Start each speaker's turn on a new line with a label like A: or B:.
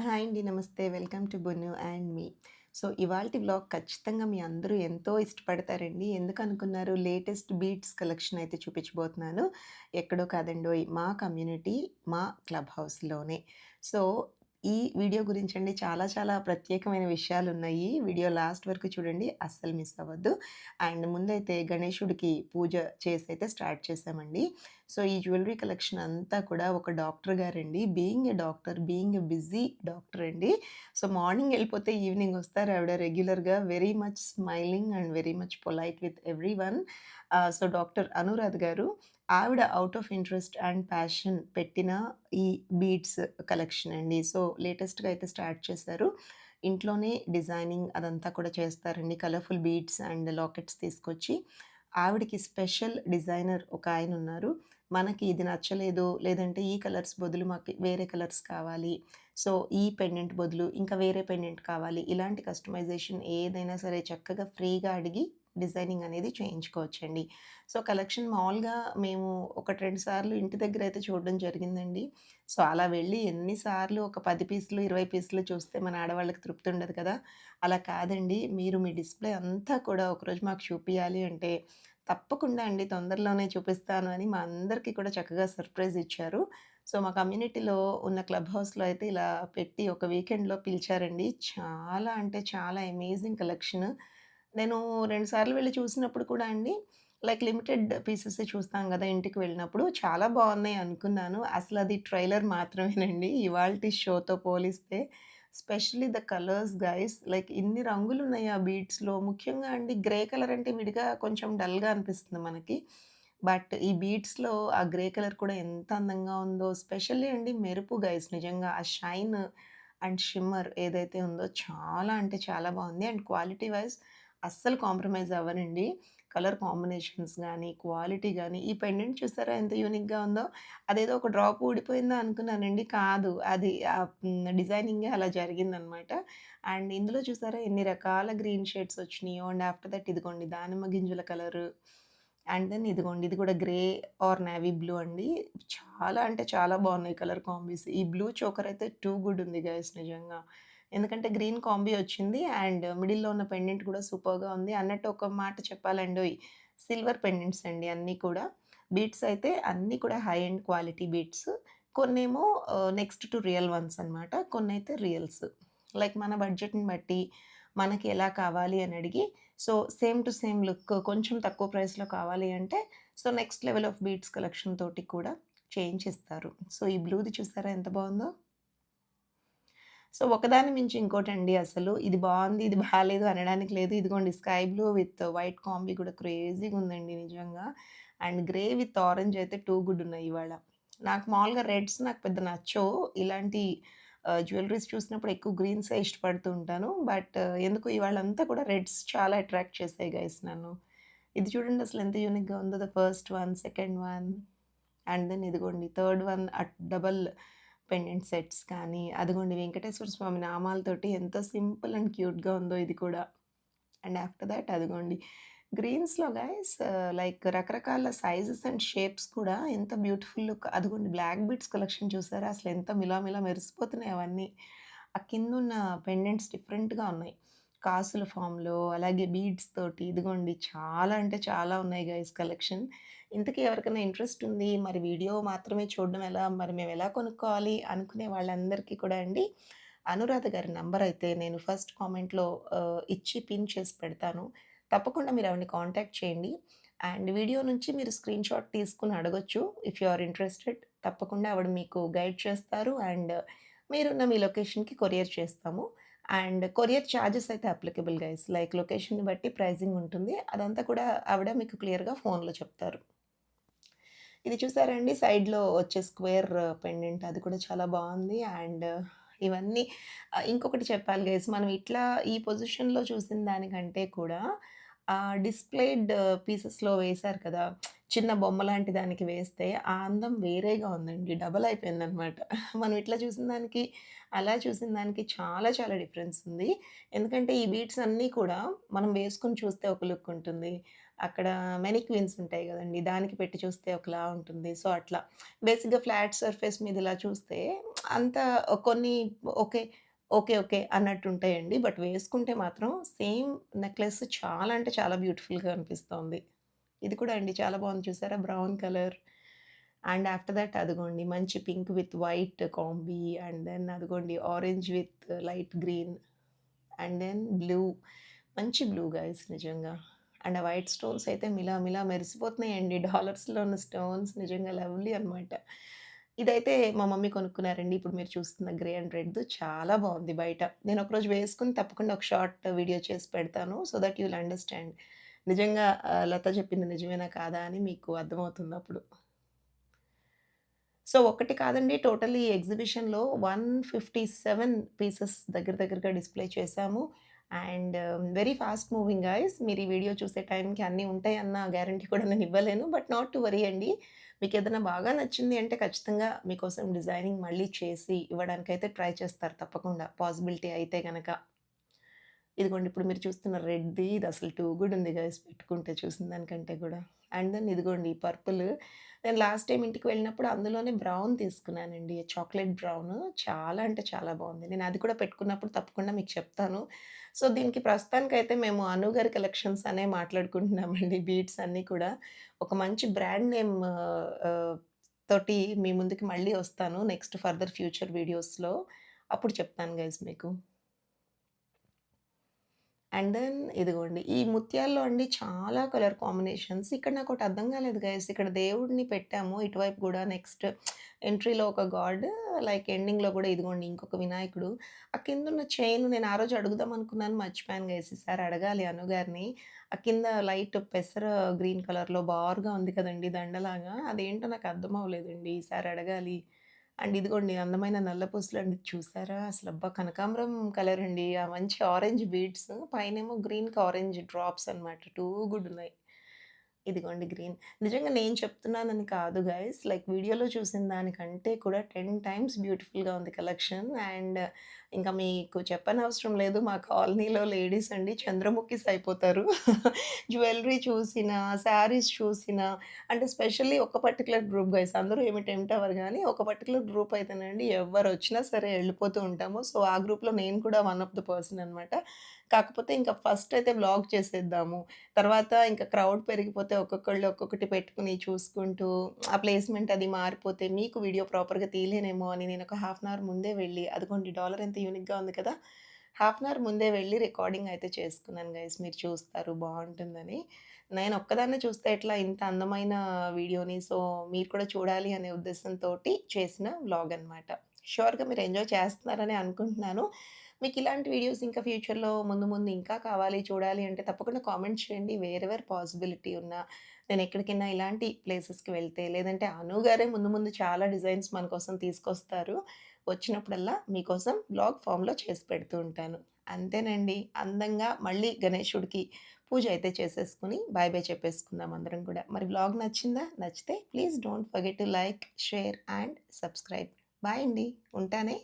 A: Hi అండి. నమస్తే. Welcome to Bonnu and me. So, ఇవాళ బ్లాగ్ ఖచ్చితంగా మీ అందరూ ఎంతో ఇష్టపడతారండి. ఎందుకనుకున్నారు? లేటెస్ట్ బీట్స్ కలెక్షన్ అయితే చూపించబోతున్నాను. ఎక్కడో కాదండో మా కమ్యూనిటీ, మా క్లబ్ హౌస్‌లోనే. సో, ఈ వీడియో గురించి అండి చాలా చాలా ప్రత్యేకమైన విషయాలు ఉన్నాయి వీడియో లాస్ట్ వరకు చూడండి. అస్సలు మిస్ అవ్వద్దు. అండ్ ముందైతే గణేశుడికి పూజ చేసి అయితే స్టార్ట్ చేసామండి సో, ఈ జ్యువెలరీ కలెక్షన్ అంతా కూడా ఒక డాక్టర్ గారండి. Being a doctor, being a busy doctor అండి. సో, మార్నింగ్ వెళ్ళిపోతే ఈవినింగ్ వస్తారు ఆవిడ రెగ్యులర్‌గా very much smiling and very much polite with everyone so, doctor Anuradha గారు ఆవిడ out of interest and passion పెట్టిన ఈ బీడ్స్ కలెక్షన్ అండి. సో, లేటెస్ట్‌గా అయితే స్టార్ట్ చేశారు. ఇంట్లోనే డిజైనింగ్ అదంతా కూడా చేస్తారండి. కలర్‌ఫుల్ బీడ్స్ అండ్ లాకెట్స్ తీసుకొచ్చి ఆవిడకి స్పెషల్ డిజైనర్ ఒక ఆయన ఉన్నారు మనకి ఇది నచ్చలేదు, లేదంటే ఈ కలర్స్ బదులు మాకు వేరే కలర్స్ కావాలి. సో, ఈ పెండెంట్ బదులు ఇంకా వేరే పెండెంట్ కావాలి. ఇలాంటి కస్టమైజేషన్ ఏదైనా సరే చక్కగా ఫ్రీగా అడిగి డిజైనింగ్ అనేది చేయించుకోవచ్చండి. సో, కలెక్షన్ మామూలుగా మేము ఒకటి, రెండు సార్లు ఇంటి దగ్గర అయితే చూడడం జరిగిందండి. సో, అలా వెళ్ళి ఎన్నిసార్లు ఒక పది పీసులు, 20 పీసులు చూస్తే మన ఆడవాళ్ళకి తృప్తి ఉండదు కదా! అలా కాదండి. మీరు మీ డిస్‌ప్లే అంతా కూడా ఒకరోజు మాకు చూపించాలి అంటే తప్పకుండా అండి తొందరలోనే చూపిస్తాను అని మా అందరికీ కూడా చక్కగా సర్ప్రైజ్ ఇచ్చారు. సో, మా కమ్యూనిటీలో ఉన్న క్లబ్ హౌస్‌లో అయితే ఇలా పెట్టి ఒక వీకెండ్‌లో పిలిచారండి. చాలా అంటే చాలా అమేజింగ్ కలెక్షన్. నేను 2 సార్లు చూసినప్పుడు కూడా అండి లైక్ లిమిటెడ్ పీసెస్ చూస్తాం కదా ఇంటికి వెళ్ళినప్పుడు. చాలా బాగున్నాయి అనుకున్నాను. అసలు అది ట్రైలర్ మాత్రమేనండి. ఇవాల్టి షోతో పోలిస్తే specially the colours guys like ఇన్ని రంగులు ఉన్నాయి ఆ బీట్స్లో ముఖ్యంగా అండి గ్రే కలర్ అంటే విడిగా కొంచెం డల్‌గా అనిపిస్తుంది మనకి. బట్ ఈ బీట్స్లో ఆ గ్రే కలర్ కూడా ఎంత అందంగా ఉందో. స్పెషల్లీ అండి మెరుపు గైస్ నిజంగా ఆ షైన్ అండ్ షిమ్మర్ ఏదైతే ఉందో చాలా అంటే చాలా బాగుంది అండ్ క్వాలిటీ వైస్ అస్సలు కాంప్రమైజ్ అవ్వనండి. కలర్ కాంబినేషన్స్ కానీ క్వాలిటీ కానీ ఈ పెండెంట్ చూసారా ఎంత యూనిక్‌గా ఉందో. అదేదో ఒక డ్రాప్ ఊడిపోయిందా అనుకున్నానండి. కాదు. అది డిజైనింగే అలా జరిగిందనమాట. అండ్ ఇందులో చూసారా ఎన్ని రకాల గ్రీన్ షేడ్స్ వచ్చినాయో అండ్ ఆఫ్టర్ దట్ ఇదిగోండి దానిమ్మ గింజల కలరు. అండ్ దెన్ ఇదిగోండి ఇది కూడా గ్రే ఆర్ నేవీ బ్లూ అండి. చాలా అంటే చాలా బాగున్నాయి కలర్ కాంబీస్. ఈ బ్లూ చోకర్ అయితే టూ గుడ్ ఉంది గైస్ నిజంగా. ఎందుకంటే గ్రీన్ కాంబీ వచ్చింది. అండ్ మిడిల్‌లో ఉన్న పెండెంట్ కూడా సూపర్‌గా ఉంది. అన్నట్టు ఒక మాట చెప్పాలండి సిల్వర్ పెండెంట్స్ అండి అన్నీ కూడా. బీట్స్ అయితే అన్నీ కూడా హై అండ్ క్వాలిటీ బీట్స్ కొన్నేమో నెక్స్ట్ టు రియల్ వన్స్ అనమాట. కొన్ని అయితే రియల్స్. లైక్ మన బడ్జెట్‌ని బట్టి మనకి ఎలా కావాలి అని అడిగి so, same to same look కొంచెం తక్కువ ప్రైస్‌లో కావాలి అంటే so, next level of beads collection తోటి కూడా చేయించిస్తారు. సో, ఈ బ్లూది చూసారా ఎంత బాగుందో సో, ఒకదాని మించి ఇంకోటండి అసలు. ఇది బాగుంది ఇది బాగాలేదు అనడానికి లేదు. ఇదిగోండి sky blue with white combi కూడా క్రేజీగా ఉందండి నిజంగా. అండ్ గ్రే విత్ ఆరెంజ్ అయితే టూ గుడ్ ఉన్నాయి ఇవాళ. నాకు మామూలుగా రెడ్స్ నాకు పెద్ద నచ్చవు. ఇలాంటి జ్యువెలరీస్ చూసినప్పుడు ఎక్కువ గ్రీన్సే ఇష్టపడుతూ ఉంటాను. బట్ ఎందుకు ఇవాళంతా కూడా రెడ్స్ చాలా అట్రాక్ట్ చేసాయి గైస్ నన్ను. ఇది చూడండి అసలు ఎంత యూనిక్‌గా ఉందో. The first one, second one and then ఇదిగోండి third one at double pendant sets కానీ, అదిగోండి వెంకటేశ్వర స్వామి నామాలతోటి ఎంత సింపుల్ అండ్ క్యూట్‌గా ఉందో ఇది కూడా. అండ్ ఆఫ్టర్ దట్ అదిగోండి గ్రీన్స్‌లో గైస్ లైక్ రకరకాల సైజెస్ అండ్ షేప్స్ కూడా ఎంత బ్యూటిఫుల్ లుక్ అదిగోండి బ్లాక్ బీట్స్ కలెక్షన్ చూసారా? అసలు ఎంత మిలామిలా మెరిసిపోతున్నాయి అవన్నీ. ఆ కిందున్న పెండెంట్స్ డిఫరెంట్‌గా ఉన్నాయి. కాసుల ఫామ్లో అలాగే బీడ్స్ తోటి ఇదిగోండి చాలా అంటే చాలా ఉన్నాయి గైస్ కలెక్షన్. ఇంతకీ ఎవరికైనా ఇంట్రెస్ట్ ఉంది. మరి వీడియో మాత్రమే చూడడం ఎలా? మరి మేము ఎలా కొనుక్కోవాలి? అనుకునే వాళ్ళందరికీ కూడా అండి అనురాధ గారి నంబర్ అయితే నేను ఫస్ట్ కామెంట్‌లో ఇచ్చి పిన్ చేసి పెడతాను. తప్పకుండా మీరు ఆవిడని కాంటాక్ట్ చేయండి. అండ్ వీడియో నుంచి మీరు స్క్రీన్‌షాట్ తీసుకుని అడగొచ్చు. ఇఫ్ యూ ఆర్ ఇంట్రెస్టెడ్ తప్పకుండా ఆవిడ మీకు గైడ్ చేస్తారు. అండ్ మీరున్న మీ లొకేషన్‌కి కొరియర్ చేస్తాము. అండ్ కొరియర్ చార్జెస్ అయితే అప్లికబుల్ గైస్. లైక్ లొకేషన్‌ని బట్టి ప్రైజింగ్ ఉంటుంది. అదంతా కూడా ఆవిడ మీకు క్లియర్‌గా ఫోన్‌లో చెప్తారు. ఇది చూసారండి సైడ్‌లో వచ్చే స్క్వేర్ పెండెంట్ అది కూడా చాలా బాగుంది అండ్ ఇవన్నీ ఇంకొకటి చెప్పాలి గైస్ మనం ఇట్లా ఈ పొజిషన్‌లో చూసిన దానికంటే కూడా డిస్‌ప్లేడ్ పీసెస్‌లో వేశారు కదా! చిన్న బొమ్మ లాంటి దానికి వేస్తే ఆ అందం వేరేగా ఉందండి. డబల్ అయిపోయిందనమాట. మనం ఇట్లా చూసిన దానికి, అలా చూసిన దానికి చాలా చాలా డిఫరెన్స్ ఉంది. ఎందుకంటే ఈ బీడ్స్ అన్నీ కూడా మనం వేసుకుని చూస్తే ఒక లుక్ ఉంటుంది. అక్కడ మెనిక్విన్స్ ఉంటాయి కదండి దానికి పెట్టి చూస్తే ఒకలా ఉంటుంది. సో, అట్లా. బేసిక్‌గా ఫ్లాట్ సర్ఫేస్ మీద ఇలా చూస్తే అంత కొన్ని ఓకే. ఓకే. ఓకే. అన్నట్టు ఉంటాయండి బట్ వేసుకుంటే మాత్రం సేమ్ నెక్లెస్ చాలా అంటే చాలా బ్యూటిఫుల్‌గా అనిపిస్తోంది. ఇది కూడా అండి చాలా బాగుంది చూసారా? Brown colour. And after that అదిగోండి మంచి pink with white combi and then అదిగోండి orange with light green and then blue. మంచి బ్లూ గైస్ నిజంగా. అండ్ ఆ వైట్ స్టోన్స్ అయితే మిలా మిలా మెరిసిపోతున్నాయండి. డాలర్స్‌లో ఉన్న స్టోన్స్ నిజంగా లవ్లీ అనమాట. ఇదైతే మా మమ్మీ కొనుక్కున్నారండి. ఇప్పుడు మీరు చూస్తున్న గ్రే అండ్ రెడ్ చాలా బాగుంది బయట. నేను ఒకరోజు వేసుకుని తప్పకుండా ఒక షార్ట్ వీడియో చేసి పెడతాను. So that you'll understand. నిజంగా లత చెప్పింది నిజమేనా కాదా అని మీకు అర్థమవుతుంది అప్పుడు సో, ఒకటి కాదండి టోటల్ ఈ ఎగ్జిబిషన్‌లో 157 పీసెస్ దగ్గర దగ్గరగా డిస్‌ప్లే చేశాము. And very fast moving guys. మీరు ఈ వీడియో చూసే టైంకి అన్నీ ఉంటాయన్న గ్యారంటీ కూడా నేను ఇవ్వలేను. బట్ నాట్ టు వరీ అండి. మీకు ఏదైనా బాగా నచ్చింది అంటే ఖచ్చితంగా మీకోసం డిజైనింగ్ మళ్ళీ చేసి ఇవ్వడానికైతే ట్రై చేస్తారు తప్పకుండా. పాసిబిలిటీ అయితే కనుక ఇదిగోండి ఇప్పుడు మీరు చూస్తున్న రెడ్‌ది ఇది అసలు టూ గుడ్ ఉంది గైస్ పెట్టుకుంటే చూసిన దానికంటే కూడా అండ్ దెన్ ఇదిగోండి ఈ పర్పుల్. నేను లాస్ట్ టైం ఇంటికి వెళ్ళినప్పుడు అందులోనే బ్రౌన్ తీసుకున్నానండి. చాక్లెట్ బ్రౌన్ చాలా అంటే చాలా బాగుంది నేను అది కూడా పెట్టుకున్నప్పుడు తప్పకుండా మీకు చెప్తాను. సో, దీనికి ప్రస్తుతానికైతే మేము అనుగారి కలెక్షన్స్ అనే మాట్లాడుకుంటున్నామండి బీట్స్ అన్నీ కూడా. ఒక మంచి బ్రాండ్ నేమ్ తోటి మీ ముందుకి మళ్ళీ వస్తాను నెక్స్ట్ ఫర్దర్ ఫ్యూచర్ వీడియోస్‌లో. అప్పుడు చెప్తాను గైస్ మీకు. అండ్ దెన్ ఇదిగోండి. ఈ ముత్యాల్లో అండి చాలా కలర్ కాంబినేషన్స్. ఇక్కడ నాకు ఒకటి అర్థం కాలేదు గైస్. ఇక్కడ దేవుడిని పెట్టాము. ఇటువైపు కూడా నెక్స్ట్ ఎంట్రీలో ఒక గాడ్ లైక్ ఎండింగ్‌లో కూడా ఇదిగోండి ఇంకొక వినాయకుడు. ఆ కిందున్న చైన్ నేను ఆ రోజు అడుగుదాం అనుకున్నాను మర్చిపోయాను గైస్. ఈసారి అడగాలి అనుగారిని ఆ కింద లైట్ పెసర గ్రీన్ కలర్‌లో బారుగా ఉంది కదండి దండలాగా. అదేంటో నాకు అర్థం అవ్వలేదండి. ఈసారి అడగాలి. అండ్ ఇదిగోండి అందమైన నల్ల అండి చూసారా? అసలు అబ్బా! కనకాంబరం కలర్ అండి. ఆ మంచి ఆరెంజ్ బీడ్స్ పైనేమో గ్రీన్‌కి ఆరెంజ్ డ్రాప్స్ అనమాట. టూ గుడ్ ఉన్నాయి. ఇదిగోండి గ్రీన్. నిజంగా నేను చెప్తున్నానని కాదు గైస్. లైక్ వీడియోలో చూసిన దానికంటే కూడా 10 టైమ్స్ బ్యూటిఫుల్‌గా ఉంది కలెక్షన్. అండ్ ఇంకా మీకు చెప్పనవసరం లేదు. మా కాలనీలో లేడీస్ అండి చంద్రముఖిస్ అయిపోతారు. జ్యువెలరీ చూసినా, శారీస్ చూసినా అంటే స్పెషల్లీ ఒక పర్టికులర్ గ్రూప్ గైస్. అందరూ ఏమి టెంప్ట్ అవ్వరు కానీ ఒక పర్టికులర్ గ్రూప్ అయితేనండి ఎవ్వరొచ్చినా సరే వెళ్ళిపోతూ ఉంటాము. సో, ఆ గ్రూప్‌లో నేను కూడా వన్ ఆఫ్ ద పర్సన్ అనమాట. కాకపోతే ఇంకా ఫస్ట్ అయితే వ్లాగ్ చేసేద్దాము. తర్వాత ఇంకా క్రౌడ్ పెరిగిపోతే ఒక్కొక్కళ్ళు ఒక్కొక్కటి పెట్టుకుని చూసుకుంటూ ఆ ప్లేస్‌మెంట్ అది మారిపోతే మీకు వీడియో ప్రాపర్‌గా తీయలేనేమో అని నేను ఒక హాఫ్ అన్ అవర్ ముందే వెళ్ళి అదిగోండి డాలర్ ఎంత యూనిక్‌గా ఉంది కదా! హాఫ్ అన్ అవర్ ముందే వెళ్ళి రికార్డింగ్ అయితే చేసుకున్నాను గైస్. మీరు చూస్తారు బాగుంటుందని నేను ఒక్కదాన్నే చూస్తే ఎట్లా ఇంత అందమైన వీడియోని సో, మీరు కూడా చూడాలి అనే ఉద్దేశంతో చేసిన వ్లాగ్ అనమాట. ష్యూర్‌గా మీరు ఎంజాయ్ చేస్తున్నారని అనుకుంటున్నాను. మీకు ఇలాంటి వీడియోస్ ఇంకా ఫ్యూచర్‌లో ముందు ముందు ఇంకా కావాలి చూడాలి అంటే తప్పకుండా కామెంట్ చేయండి. వేరెవర్ పాసిబిలిటీ ఉన్నా నేను ఎక్కడికైనా ఇలాంటి ప్లేసెస్‌కి వెళ్తే లేదంటే అనుగారే ముందు ముందు చాలా డిజైన్స్ మన కోసం తీసుకొస్తారు. వచ్చినప్పుడల్లా మీకోసం బ్లాగ్ ఫామ్లో చేసి పెడుతూ ఉంటాను. అంతేనండి. అందంగా మళ్ళీ గణేశుడికి పూజ అయితే చేసేసుకుని బై బాయ్ చెప్పేసుకుందాం అందరం కూడా. మరి బ్లాగ్ నచ్చిందా? నచ్చితే please don't forget to like, share and subscribe. Bye అండి. ఉంటానే.